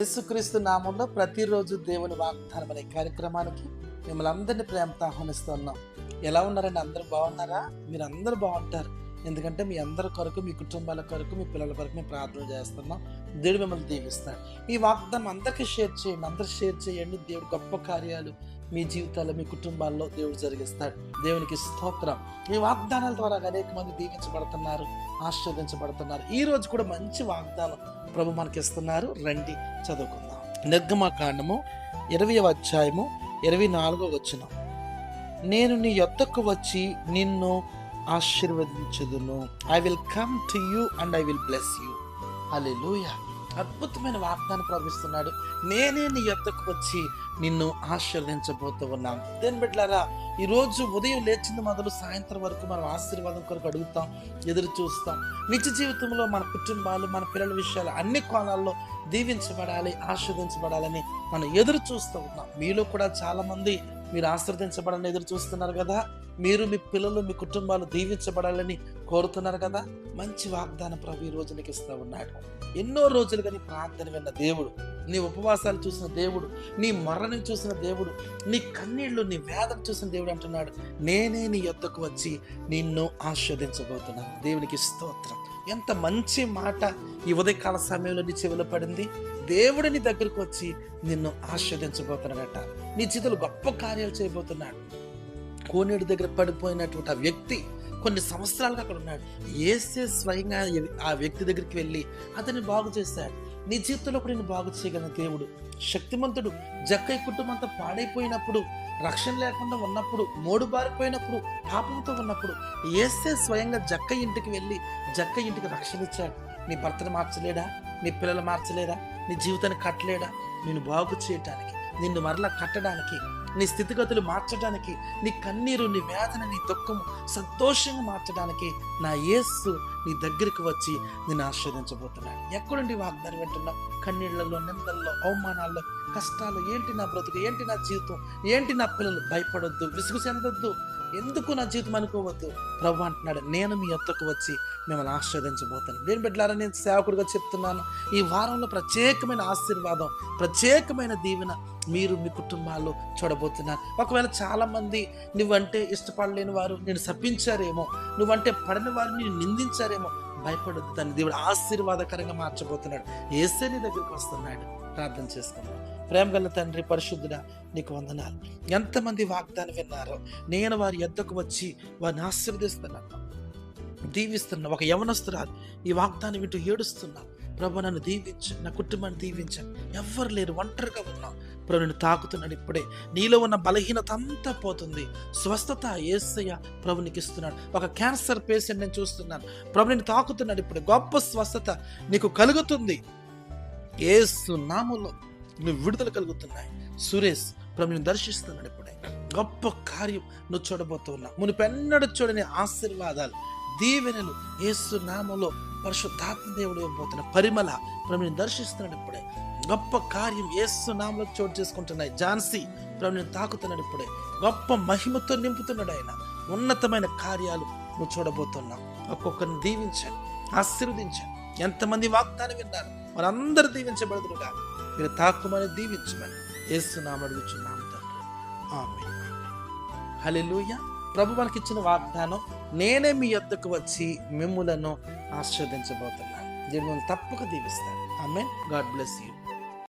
యేసుక్రీస్తు నామంలో ప్రతిరోజు దేవుని వాగ్దానం అనే కార్యక్రమానికి మిమ్మల్ని అందరినీ ప్రేమతో ఆహ్వానిస్తున్నాం. ఎలా ఉన్నారండి? అందరూ బాగున్నారా? మీరు అందరూ బాగుంటారు. ఎందుకంటే మీ అందరి కొరకు మీ కుటుంబాల కొరకు మీ పిల్లల కొరకు మేము ప్రార్థన చేస్తున్నాం. దేవుడు మిమ్మల్ని దీవిస్తాడు. ఈ వాగ్దానం అందరికీ షేర్ చేయండి. అందరు షేర్ చేయండి. దేవుడు గొప్ప కార్యాలు మీ జీవితాల్లో మీ కుటుంబాల్లో దేవుడు జరిగిస్తాడు. దేవునికి స్తోత్రం. ఈ వాగ్దానాల ద్వారా అనేక మంది దీవించబడుతున్నారు ఆశీర్వదించబడుతున్నారు. ఈ రోజు కూడా మంచి వాగ్దానం. ప్రభు మనకి ఇస్తున్నారు రండి చదువుకుందాం. నిర్గమకాండము ఇరవై అధ్యాయము ఇరవై నాలుగో వచ్చిన నేను నీ యొద్దకు వచ్చి నిన్ను ఆశీర్వదించదును. I will come to you and I will bless you హల్లెలూయా అద్భుతమైన వాగ్దానం ప్రవహిస్తున్నాడు నేనే నీ యొద్దకు వచ్చి నిన్ను ఆశీర్వదించబోతూ ఉన్నాను. దేని బిడ్డలారా ఈ రోజు ఉదయం లేచింది మొదలు సాయంత్రం వరకు మనం ఆశీర్వాదం కొరకు అడుగుతాం ఎదురు చూస్తాం. నిత్య జీవితంలో మన కుటుంబాలు మన పిల్లల విషయాలు అన్ని కోణాల్లో దీవించబడాలి ఆస్వాదించబడాలని మనం ఎదురు చూస్తూ ఉన్నాం. మీలో కూడా చాలామంది మీరు ఆశ్రదించబడాలని ఎదురు చూస్తున్నారు కదా? మీరు మీ పిల్లలు మీ కుటుంబాలు దీవించబడాలని కోరుతున్నారు కదా? మంచి వాగ్దానం ప్రభు ఈ రోజు నీకు ఇస్తూ ఉన్నాడు. ఎన్నో రోజులుగా నీ ప్రార్థన విన్న దేవుడు నీ ఉపవాసాలు చూసిన దేవుడు నీ మరణం చూసిన దేవుడు నీ కన్నీళ్ళు నీ వేదన చూసిన దేవుడు అంటున్నాడు. నేనే నీ యొద్దకు వచ్చి నిన్ను ఆస్వాదించబోతున్నాను దేవునికి స్తోత్రం. ఎంత మంచి మాట ఈ ఉదయకాల సమయంలో నీ చెవిలో పడింది. దేవుడు నీ దగ్గరకు వచ్చి నిన్ను ఆస్వాదించబోతున్నాడట నీ చేతులు గొప్ప కార్యాలు చేయబోతున్నాడు. కోనేడు దగ్గర పడిపోయినటువంటి ఆ వ్యక్తి కొన్ని సంవత్సరాలుగా అక్కడ ఉన్నాడు. ఏసే స్వయంగా ఆ వ్యక్తి దగ్గరికి వెళ్ళి అతన్ని బాగు చేశాడు. నీ జీవితంలో కూడా నేను బాగు చేయగలిగిన దేవుడు. శక్తిమంతుడు జక్కయ్య కుటుంబం అంతా పాడైపోయినప్పుడు రక్షణ లేకుండా ఉన్నప్పుడు మోడు బారిపోయినప్పుడు పాపంతో ఉన్నప్పుడు ఏసే స్వయంగా జక్క ఇంటికి వెళ్ళి జక్క ఇంటికి రక్షణ ఇచ్చాడు. నీ భర్తను మార్చలేడా? నీ పిల్లలు మార్చలేడా నీ జీవితాన్ని కట్టలేడా? నేను బాగు చేయటానికి నిన్ను మరలా కట్టడానికి నీ స్థితిగతులు మార్చడానికి నీ కన్నీరు నీ వేదన నీ దుఃఖము సంతోషంగా మార్చడానికి నా యేస్సు నీ దగ్గరికి వచ్చి నేను ఆస్వాదించబోతున్నాడు ఎక్కడుండి వాగ్దానం వింటున్నావు? కన్నీళ్ళలో నిందల్లో అవమానాల్లో కష్టాలు ఏంటి నా బ్రతుకు? ఏంటి నా జీవితం? ఏంటి నా పిల్లలు? భయపడొద్దు విసుగు చెందొద్దు. ఎందుకు నా జీవితం అనుకోవద్దు? ప్రభు అంటున్నాడు నేను మీ యొద్దకు వచ్చి మిమ్మల్ని ఆస్వాదించబోతాను నేను బిడ్డలారా నేను సేవకుడిగా చెప్తున్నాను ఈ వారంలో ప్రత్యేకమైన ఆశీర్వాదం ప్రత్యేకమైన దీవెన మీరు మీ కుటుంబాల్లో చూడబోతున్నారు. ఒకవేళ చాలామంది నువ్వంటే ఇష్టపడలేని వారు నేను శపించారేమో నువ్వంటే పడని వారు నేను నిందించారేమో భయపడొద్దు దాన్ని దేవుడు ఆశీర్వాదకరంగా మార్చబోతున్నాడు. ఏసే నీ దగ్గరికి వస్తున్నాడు. ప్రార్థన చేసుకున్నాడు ప్రేమగల తండ్రి పరిశుద్ధుడ నీకు వందనాలు. ఎంతమంది వాగ్దానం విన్నారో నేను వారి ఎద్దకు వచ్చి వారిని ఆశీర్వదిస్తున్నాను. దీవిస్తున్నా ఒక యవనస్తురాలు ఈ వాగ్దానం వింటూ ఏడుస్తున్నా ప్రభు నన్ను దీవించు నా కుటుంబాన్ని దీవించాను ఎవ్వరు లేరు ఒంటరిగా ఉన్నాం. ప్రభు నేను తాకుతున్నాడు ఇప్పుడే. నీలో ఉన్న బలహీనత అంతా పోతుంది. స్వస్థత ఏసయ్య ప్రభునికి ఇస్తున్నాడు. ఒక క్యాన్సర్ పేషెంట్ నేను చూస్తున్నాను. ప్రభు నేను తాకుతున్నాడు ఇప్పుడు. గొప్ప స్వస్థత నీకు కలుగుతుంది. ఏసు నామంలో నువ్వు విడుదల కలుగుతున్నాయి. సురేష్ ప్రభుని దర్శిస్తున్నాడు ఇప్పుడే. గొప్ప కార్యం నువ్వు చూడబోతున్నావు మునిపెన్నడు చూడని ఆశీర్వాదాలు దీవెనలు ఏసు నామంలో పరిశుద్ధాత్మ దేవుడు ఇవ్వబోతున్న పరిమళ ప్రభుని దర్శిస్తున్నాడు ఇప్పుడే. గొప్ప కార్యం ఏసు నామంలో చోటు చేసుకుంటున్నాయి. ఝాన్సీ ప్రభుని తాకుతున్నాడు ఇప్పుడే. గొప్ప మహిమతో నింపుతున్నాడు ఆయన. ఉన్నతమైన కార్యాలు నువ్వు చూడబోతున్నావు ఒక్కొక్కరిని దీవించాను ఆశీర్వదించాను ఎంతమంది వాగ్దానం విన్నారు? వారందరూ దీవించబడుతురుగా మీరు తాకుమని దీవించమని ఏసునామం అడుగుచున్నాము తండ్రి. ఆమె హల్లెలూయా. ప్రభు మనకిచ్చిన వాగ్దానం నేనే మీ యొద్దకు వచ్చి మిమ్ములను ఆస్వాదించబోతున్నాను దీన్ని తప్పక దీవిస్తాను. ఆమె గాడ్ బ్లెస్ యూ.